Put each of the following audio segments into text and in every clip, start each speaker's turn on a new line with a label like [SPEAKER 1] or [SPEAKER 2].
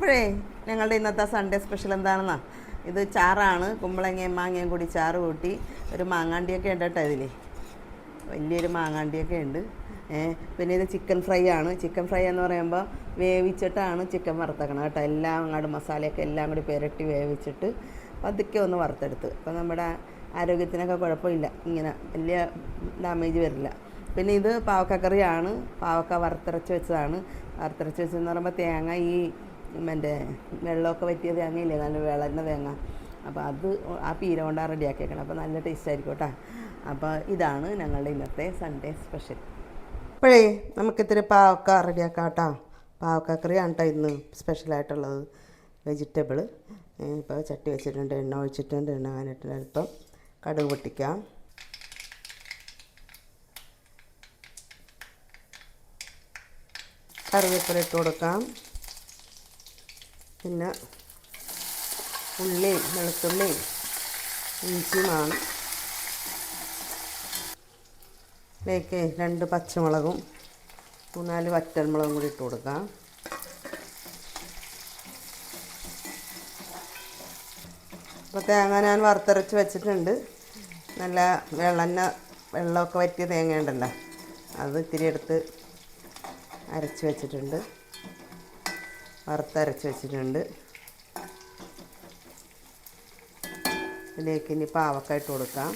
[SPEAKER 1] അപ്പോഴേ ഞങ്ങളുടെ ഇന്നത്തെ സൺഡേ സ്പെഷ്യൽ എന്താണെന്നാ? ഇത് ചാറാണ്. കുമ്പളങ്ങയും മാങ്ങയും കൂടി ചാറ് കൂട്ടി ഒരു മാങ്ങാണ്ടിയൊക്കെ ഉണ്ട് കേട്ടോ ഇതിൽ വലിയൊരു മാങ്ങാണ്ടിയൊക്കെ ഉണ്ട്. പിന്നെ ഇത് ചിക്കൻ ഫ്രൈ ആണ്. ചിക്കൻ ഫ്രൈ എന്ന് പറയുമ്പോൾ വേവിച്ചിട്ടാണ് ചിക്കൻ വറുത്തേക്കണം കേട്ടോ. എല്ലാം അങ്ങോട്ട് മസാലയൊക്കെ എല്ലാം കൂടി പുരട്ടി വേവിച്ചിട്ട് പതുക്കെ ഒന്ന് വറുത്തെടുത്ത്. അപ്പോൾ നമ്മുടെ ആരോഗ്യത്തിനൊക്കെ കുഴപ്പമില്ല. ഇങ്ങനെ വലിയ ഡാമേജ് വരില്ല. പിന്നെ ഇത് പാവക്കക്കറിയാണ് പാവക്ക വറുത്തരച്ച് വെച്ചതാണ്. വറുത്തരച്ച് വെച്ചതെന്ന് പറയുമ്പോൾ തേങ്ങ ഈ മറ്റേ വെള്ളമൊക്കെ പറ്റിയ തേങ്ങയില്ലേ? നല്ല വിളഞ്ഞ തേങ്ങ. അപ്പോൾ അത് ആ പീര കൊണ്ടാണ് റെഡിയാക്കിയേക്കണം. അപ്പോൾ നല്ല ടേസ്റ്റ് ആയിരിക്കും കേട്ടോ അപ്പോൾ ഇതാണ് ഞങ്ങളുടെ ഇന്നത്തെ സൺഡേ സ്പെഷ്യൽ അപ്പോഴേ നമുക്കിത്തിരി പാവക്ക റെഡിയാക്കാം കേട്ടോ പാവക്ക കറിയാണ് കേട്ടോ ഇന്ന് സ്പെഷ്യലായിട്ടുള്ളത് വെജിറ്റബിൾ ഇപ്പോൾ ചട്ടി വെച്ചിട്ടുണ്ട്. എണ്ണ ഒഴിച്ചിട്ടുണ്ട്. എണ്ണ കാനിട്ട് അല്പം കടുക് പൊട്ടിക്കാം. കറിവേപ്പില ഇട്ട് കൊടുക്കാം. പിന്നെ ഉള്ളിയും വെളുത്തുള്ളിയും ഇഞ്ചിയുമാണ്. ഇതിലേക്ക് രണ്ട് പച്ചമുളകും മൂന്നാൽ വറ്റൽമുളകും കൂടി ഇട്ട് കൊടുക്കാം. അപ്പോൾ തേങ്ങ ഞാൻ വറുത്തരച്ച് വെച്ചിട്ടുണ്ട്. നല്ല വെള്ളന്ന വെള്ളമൊക്കെ വറ്റിയ തേങ്ങ ഉണ്ടല്ലോ അത് ഇത്തിരി എടുത്ത് അരച്ച് വെച്ചിട്ടുണ്ട്. വറുത്തരച്ച് വെച്ചിട്ടുണ്ട്. ഇതിലേക്ക് ഇനി പാവക്ക ഇട്ട് കൊടുക്കാം.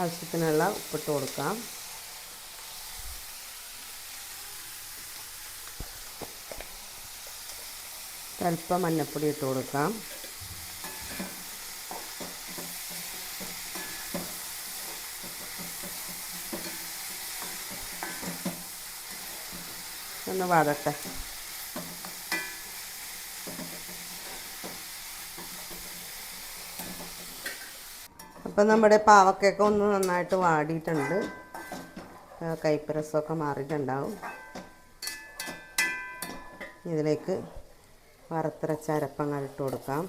[SPEAKER 1] ആവശ്യത്തിനുള്ള ഉപ്പിട്ട് കൊടുക്കാം. അല്പം മഞ്ഞപ്പൊടി ഇട്ട് കൊടുക്കാം. ഒന്ന് വാടട്ടെ. അപ്പം നമ്മുടെ പാവക്കൊക്കെ ഒന്ന് നന്നായിട്ട് വാടിയിട്ടുണ്ട്. കൈപ്പരസമൊക്കെ മാറിയിട്ടുണ്ടാവും. ഇതിലേക്ക് വറുത്തരച്ച അരപ്പങ്ങൾ ഇട്ട് കൊടുക്കാം.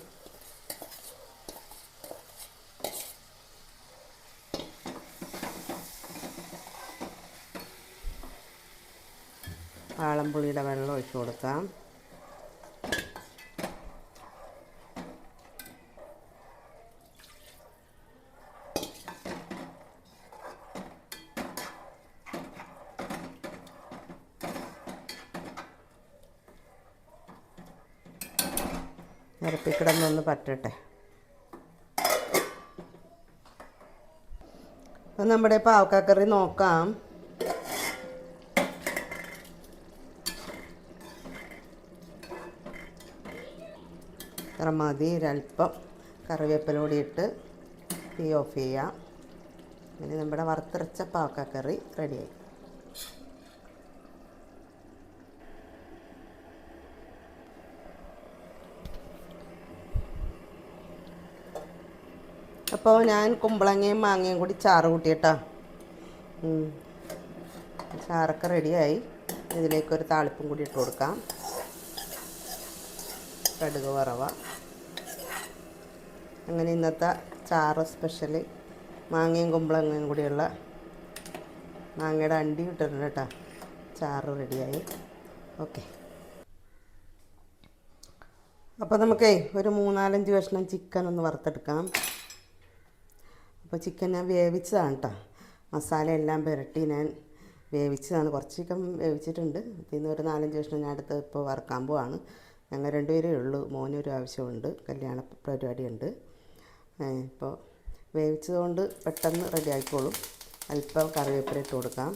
[SPEAKER 1] വാളംപുളിയുടെ വെള്ളം ഒഴിച്ച് കൊടുക്കാം. നിരപ്പിക്കിടന്നൊന്ന് പറ്റട്ടെ. അപ്പം നമ്മുടെ പാവക്കാക്കറി നോക്കാം. ഇത്ര മതി? ഒരല്പം കറിവേപ്പില കൂടി ഇട്ട് തീ ഓഫ് ചെയ്യാം. ഇനി നമ്മുടെ വറുത്തരച്ച കറി റെഡിയായി അപ്പോൾ ഞാൻ കുമ്പളങ്ങയും മാങ്ങയും കൂടി ചാറ് കൂട്ടിയിട്ടാ. ചാറൊക്കെ റെഡിയായി ഇതിലേക്കൊരു താളിപ്പും കൂടി ഇട്ട് കൊടുക്കാം. കടുക് വറവ. അങ്ങനെ ഇന്നത്തെ ചാറ് സ്പെഷ്യൽ മാങ്ങയും കുമ്പളങ്ങയും കൂടിയുള്ള മാങ്ങയുടെ അണ്ടി ഇട്ടിട്ടുണ്ട് കേട്ടോ. ചാറ് റെഡിയായി. ഓക്കെ അപ്പോൾ നമുക്കേ ഒരു മൂന്നാലഞ്ച് കഷ്ണം ചിക്കൻ ഒന്ന് വറുത്തെടുക്കാം. അപ്പോൾ ചിക്കൻ ഞാൻ വേവിച്ചതാണ് കേട്ടോ. മസാല എല്ലാം പുരട്ടി ഞാൻ വേവിച്ചതാണ്. കുറച്ച് ചിക്കൻ വേവിച്ചിട്ടുണ്ട്. പിന്നെ ഒരു നാലഞ്ച് കഷ്ണം ഞാൻ അടുത്ത് ഇപ്പോൾ വറുക്കാൻ പോവാണ്. ഞങ്ങൾ രണ്ടുപേരേ ഉള്ളൂ. മോനൊരു ആവശ്യമുണ്ട്. കല്യാണ പരിപാടിയുണ്ട്. ഇപ്പോൾ വേവിച്ചതുകൊണ്ട് പെട്ടെന്ന് റെഡി ആയിക്കോളും. അല്പം കറിവേപ്പില ഇട്ട് കൊടുക്കാം.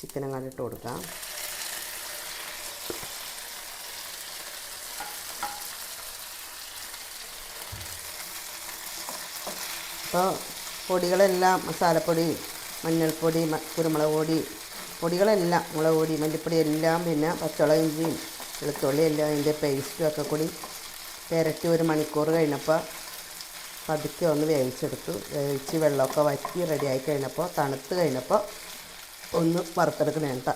[SPEAKER 1] ചിക്കനങ്ങാടി ഇട്ട് കൊടുക്കാം. അപ്പോൾ പൊടികളെല്ലാം മസാലപ്പൊടി മഞ്ഞൾപ്പൊടി കുരുമുളക് പൊടി പൊടികളെല്ലാം മുളക് പൊടി മല്ലിപ്പൊടി എല്ലാം പിന്നെ പച്ചമുളക് ഇഞ്ചിയും വെളുത്തുള്ളി എല്ലാം അതിന്റെ പേസ്റ്റും ഒക്കെ കൂടി പുരട്ടി ഒരു മണിക്കൂർ കഴിഞ്ഞപ്പോൾ പതുക്കെ ഒന്ന് വേവിച്ചെടുത്തു. വേവിച്ച് വെള്ളമൊക്കെ വറ്റി റെഡിയായി കഴിഞ്ഞപ്പോൾ തണുത്ത് കഴിഞ്ഞപ്പോൾ ഒന്ന് വറുത്തെടുക്കണേണ്ട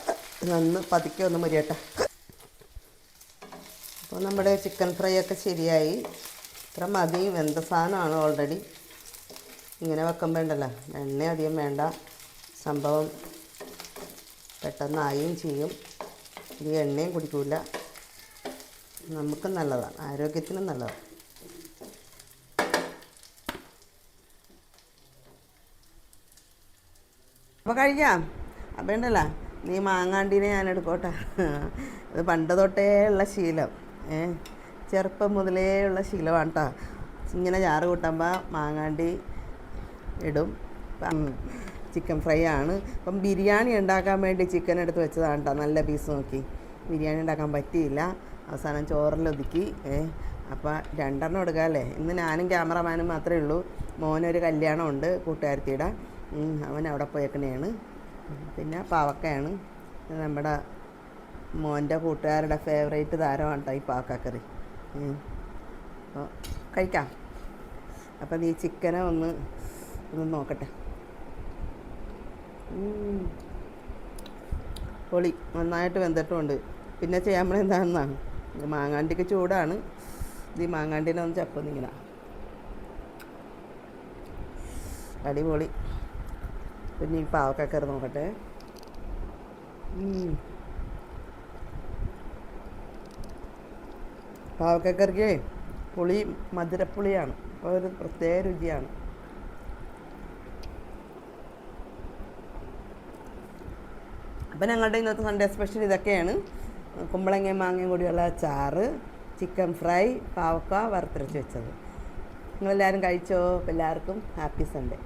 [SPEAKER 1] ഒന്ന് പതുക്കെ ഒന്ന് മുരിയട്ടെ. അപ്പോൾ നമ്മുടെ ചിക്കൻ ഫ്രൈ ഒക്കെ ശരിയായി. ഇത്ര മതി വെന്ത സാധനമാണ് ഓൾറെഡി ഇങ്ങനെ വെക്കുമ്പോൾ വേണ്ടല്ലോ എണ്ണ അധികം വേണ്ട. സംഭവം പെട്ടെന്നായും ചെയ്യും. ഈ എണ്ണയും കുടിക്കൂല. നമുക്ക് നല്ലതാണ് ആരോഗ്യത്തിനും നല്ലതാണ്. അപ്പോൾ കഴിക്കാം. അപ്പോൾ ഉണ്ടല്ലോ നീ മാങ്ങാണ്ടീനെ ഞാൻ എടുക്കോട്ടെ. ഇത് പണ്ട് തൊട്ടേ ഉള്ള ശീലം. ഏ ചെറുപ്പം മുതലേ ഉള്ള ശീലമാണ് കേട്ടോ ഇങ്ങനെ ചാറ് കൂട്ടുമ്പോൾ മാങ്ങാണ്ടി ഇടും. ചിക്കൻ ഫ്രൈ ആണ്. അപ്പം ബിരിയാണി ഉണ്ടാക്കാൻ വേണ്ടി ചിക്കൻ എടുത്ത് വെച്ചതാണ് കേട്ടോ നല്ല പീസ് നോക്കി. ബിരിയാണി ഉണ്ടാക്കാൻ പറ്റിയില്ല. അവസാനം ചോറിലൊതുക്കി അപ്പോൾ രണ്ടെണ്ണം എടുക്കാമല്ലേ ഇന്ന് ഞാനും ക്യാമറമാനും മാത്രമേ ഉള്ളൂ. മോനൊരു കല്യാണമുണ്ട് കൂട്ടുകാരത്തിയുടെ. അവൻ അവിടെ പോയേക്കണേയാണ് പിന്നെ പാവക്കയാണ്. നമ്മുടെ മോന്റെ കൂട്ടുകാരുടെ ഫേവറേറ്റ് താരമാണ് ഈ പാവക്കക്കറി. അപ്പോൾ കഴിക്കാം. അപ്പം നീ ചിക്കനെ ഒന്ന് ഒന്ന് നോക്കട്ടെ. പൊളി നന്നായിട്ട് വെന്തിട്ടുമുണ്ട് പിന്നെ ചെയ്യാൻ ഇത് മാങ്ങാണ്ടിക്ക് ചൂടാണ്. ഇത് ഈ മാങ്ങാണ്ടിനെ ഒന്ന് ചപ്പൊന്നിങ്ങനെ അടിപൊളി. പിന്നെ ഈ പാവക്കക്കറി നോക്കട്ടെ. പാവക്കക്കറിക്ക് പുളി മധുരപ്പുളിയാണ്. അപ്പോൾ ഒരു പ്രത്യേക രുചിയാണ്. അപ്പം ഞങ്ങളുടെ ഇന്നത്തെ സൺഡേ സ്പെഷ്യൽ ഇതൊക്കെയാണ്. കുമ്പളങ്ങയും മാങ്ങയും കൂടിയുള്ള ചാറ് ചിക്കൻ ഫ്രൈ പാവക്ക വറുത്തരച്ച് വെച്ചത്. നിങ്ങളെല്ലാവരും കഴിച്ചോ? എല്ലാവർക്കും ഹാപ്പി സൺഡേ.